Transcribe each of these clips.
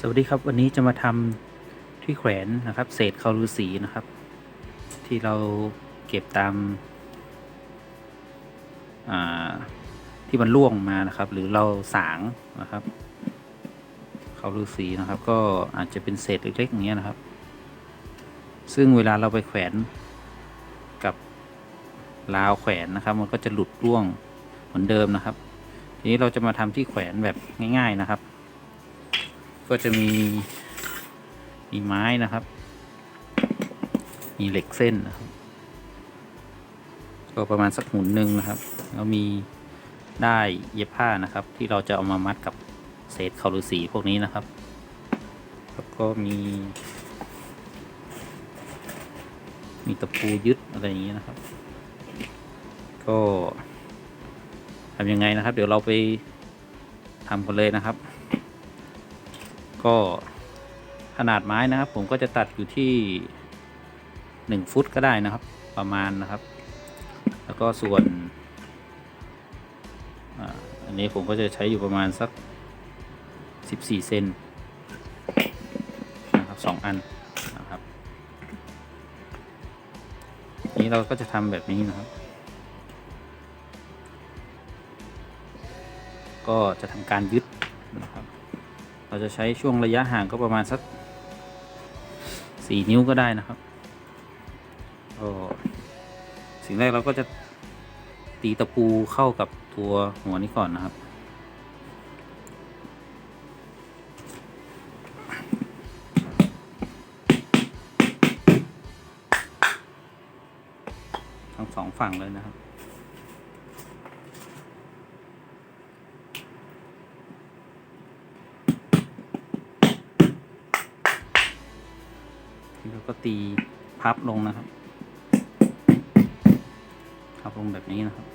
สวัสดีครับวันนี้จะมาทำที่แขวนนะครับ เศษเขาฤาษีนะครับ ที่เราเก็บตามาที่มันร่วงมานะครับ หรือเราสางนะครับเขาฤาษีนะครับ ก็อาจจะเป็นเศษเล็กๆอย่างเงี้ยนะครับ ซึ่งเวลาเราไปแขวนกับราวแขวนนะครับ มันก็จะหลุดร่วงเหมือนเดิมนะครับ ทีนี้เราจะมาทำที่แขวนแบบง่าย ๆนะครับ ก็จะมีมีไม้นะครับ มีเหล็กเส้นนะครับก็ประมาณสักหุ่นหนึ่งนะครับ แล้วมีได้เย็บผ้านะครับ ที่เราจะเอามามัดกับเศษเขาฤาษีพวกนี้นะครับ แล้วก็มี มีตะปูยึดอะไรอย่างนี้นะครับ ก็ทำยังไงนะครับ เดี๋ยวเราไปทำกันเลยนะครับ ก็ขนาดไม้นะครับ ผมก็จะตัดอยู่ที่หนึ่งฟุตก็ได้นะครับ ประมาณนะครับ แล้วก็ส่วนอันนี้ผมก็จะใช้อยู่ประมาณสักสิบสี่เซนนะครับสองอันนะครับ นี้เราก็จะทำแบบนี้นะครับ ก็จะทำการยึดนะครับ เราจะใช้ช่วงระยะห่างก็ประมาณสักสี่นิ้วก็ได้นะครับก็สิ่งแรกเราก็จะตีตะปูเข้ากับตัวหัวนี้ก่อนนะครับ ทั้งสองฝั่งเลยนะครับ ก็ตีพับลงนะครับพับลงแบบนี้นะครับ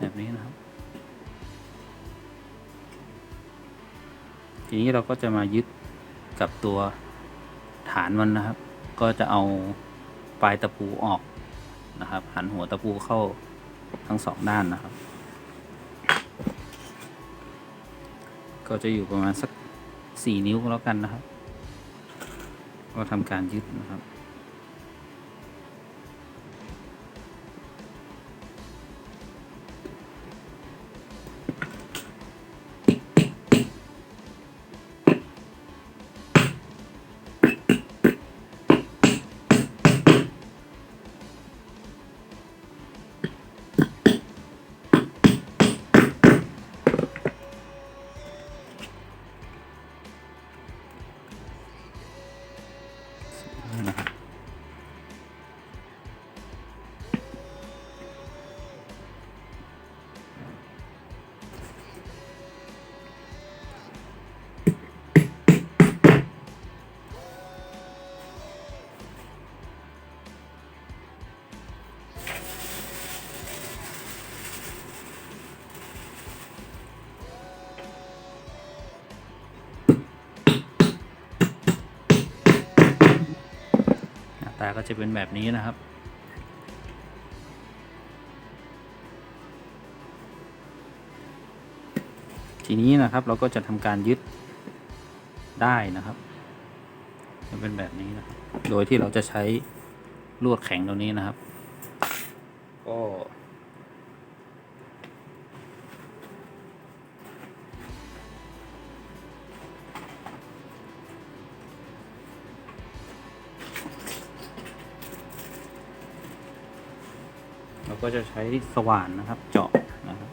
แบบนี้นะครับ ทีนี้เราก็จะมายึดกับตัวฐานมันนะครับ ก็จะเอาปลายตะปูออกนะครับ หันหัวตะปูเข้าทั้งสองด้านนะครับ ก็จะอยู่ประมาณสักสี่นิ้วแล้วกันนะครับ ก็ทำการยึดนะครับ Mm-hmm. าก็จะเป็นแบบนี้นะครับ ทีนี้นะครับเราก็จะทำการยึดได้นะครับ จะเป็นแบบนี้นะครับ โดยที่เราจะใช้ลวดแข็งตัวนี้นะครับ ก็ เราก็จะใช้สว่านนะครับ เจาะนะครับ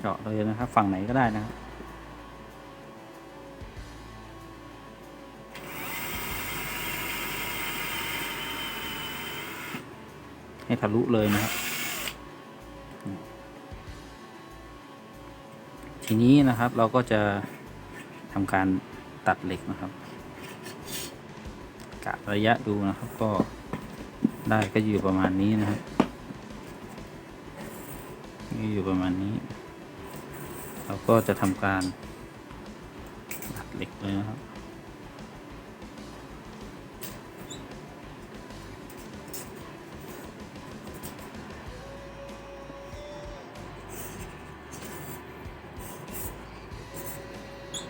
เจาะเลยนะครับ ฝั่งไหนก็ได้นะครับให้ทะลุเลยนะครับ ทีนี้นะครับเราก็จะทำการตัดเหล็กนะครับ กะระยะดูนะครับ ก็ได้ก็อยู่ประมาณนี้นะครับนี่อยู่ประมาณนี้ เราก็จะทำการตัดเหล็กเลยนะครับ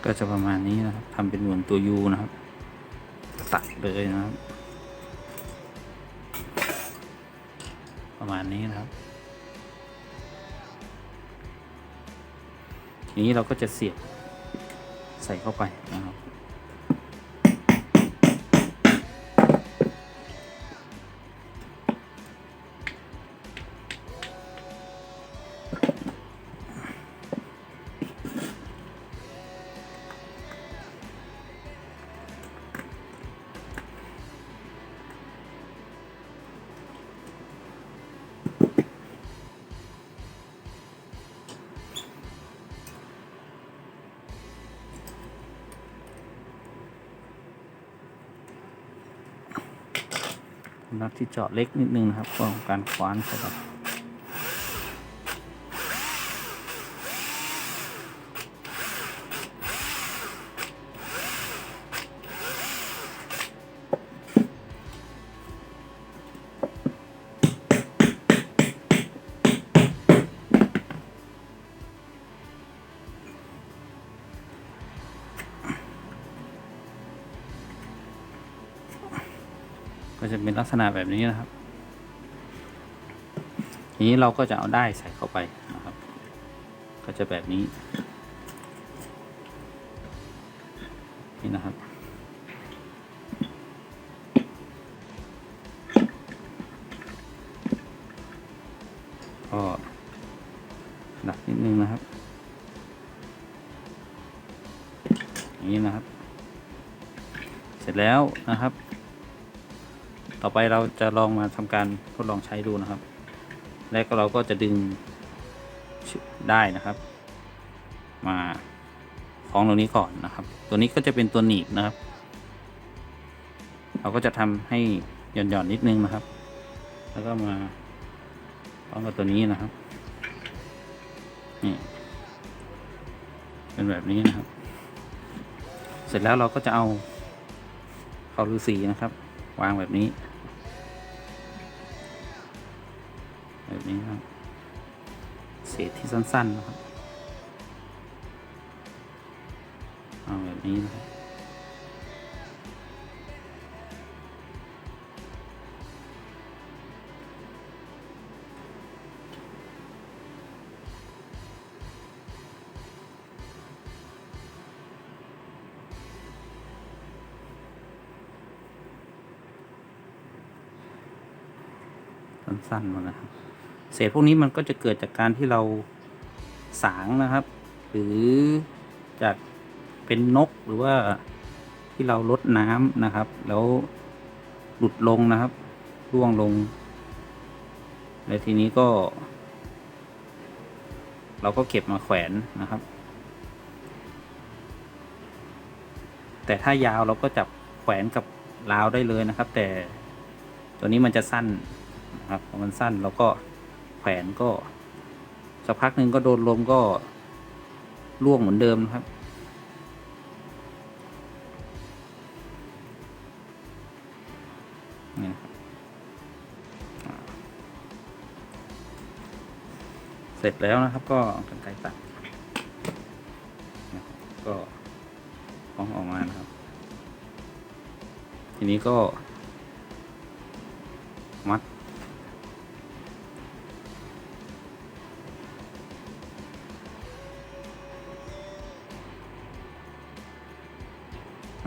ก็จะประมาณนี้นะครับทำเป็นเหมือนตัว U นะครับ เลยนะครับ ประมาณนี้นะครับ ทีนี้เราก็จะเสียบใส่เข้าไปนะครับ นักที่เจาะเล็กนิดนึงนะครับเพื่อการคว้านเข้าไป จะเป็นลักษณะแบบนี้นะครับทีนี้เราก็จะเอาได้ใส่เข้าไปนะครับ ก็จะแบบนี้ นี่นะครับ ก็ดักนิดนึงนะครับ อย่างนี้นะครับ เสร็จแล้วนะครับ ต่อไปเราจะลองมาทำการทดลองใช้ดูนะครับ และก็เราก็จะดึงได้นะครับ มาคล้องตรงนี้ก่อนนะครับ ตัวนี้ก็จะเป็นตัวหนีบนะครับ เราก็จะทำให้หย่อนๆนิดนึงนะครับ แล้วก็มาคล้องกับตัวนี้นะครับนี่เป็นแบบนี้นะครับ เสร็จแล้วเราก็จะเอาเขาฤาษีนะครับ วางแบบนี้ แบบนี้ครับ เศษที่สั้นๆนะครับเอาแบบนี้นะครับสั้นๆมานะครับ เศษพวกนี้มันก็จะเกิดจากการที่เราสางนะครับ หรือจากเป็นนกหรือว่าที่เราลดน้ำนะครับ แล้วหลุดลงนะครับร่วงลง และทีนี้ก็ เราก็เก็บมาแขวนนะครับ แต่ถ้ายาวเราก็จับแขวนกับราวได้เลยนะครับ แต่ตัวนี้มันจะสั้นนะครับพอมันสั้นเราก็ แขวนก็ สักพักหนึ่งก็โดนลมก็ร่วงเหมือนเดิมนะครับ นี่เสร็จแล้วนะครับก็เอากันไกรตัดก็คล้องออกมานะครับ ทีนี้ก็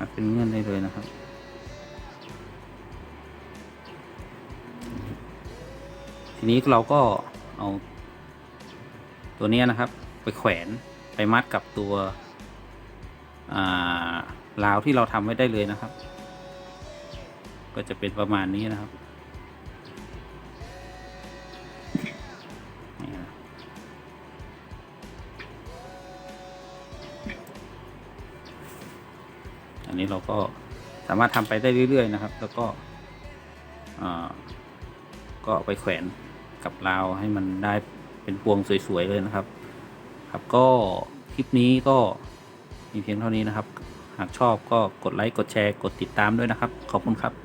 ัดเป็นเงื่อนได้เลยนะครับ ทีนี้เราก็เอา ตัวนี้นะครับ ไปแขวนไปมัดกับตัวราวที่เราทำไว้ได้เลยนะครับ ก็จะเป็นประมาณนี้นะครับ อันนี้เราก็สามารถทำไปได้เรื่อยๆนะครับ แล้วก็ก็ไปแขวนกับราวให้มันได้เป็นพวงสวยๆเลยนะครับ ครับก็คลิปนี้ก็มีเพียงเท่านี้นะครับ หากชอบก็กดไลค์กดแชร์กดติดตามด้วยนะครับ ขอบคุณครับ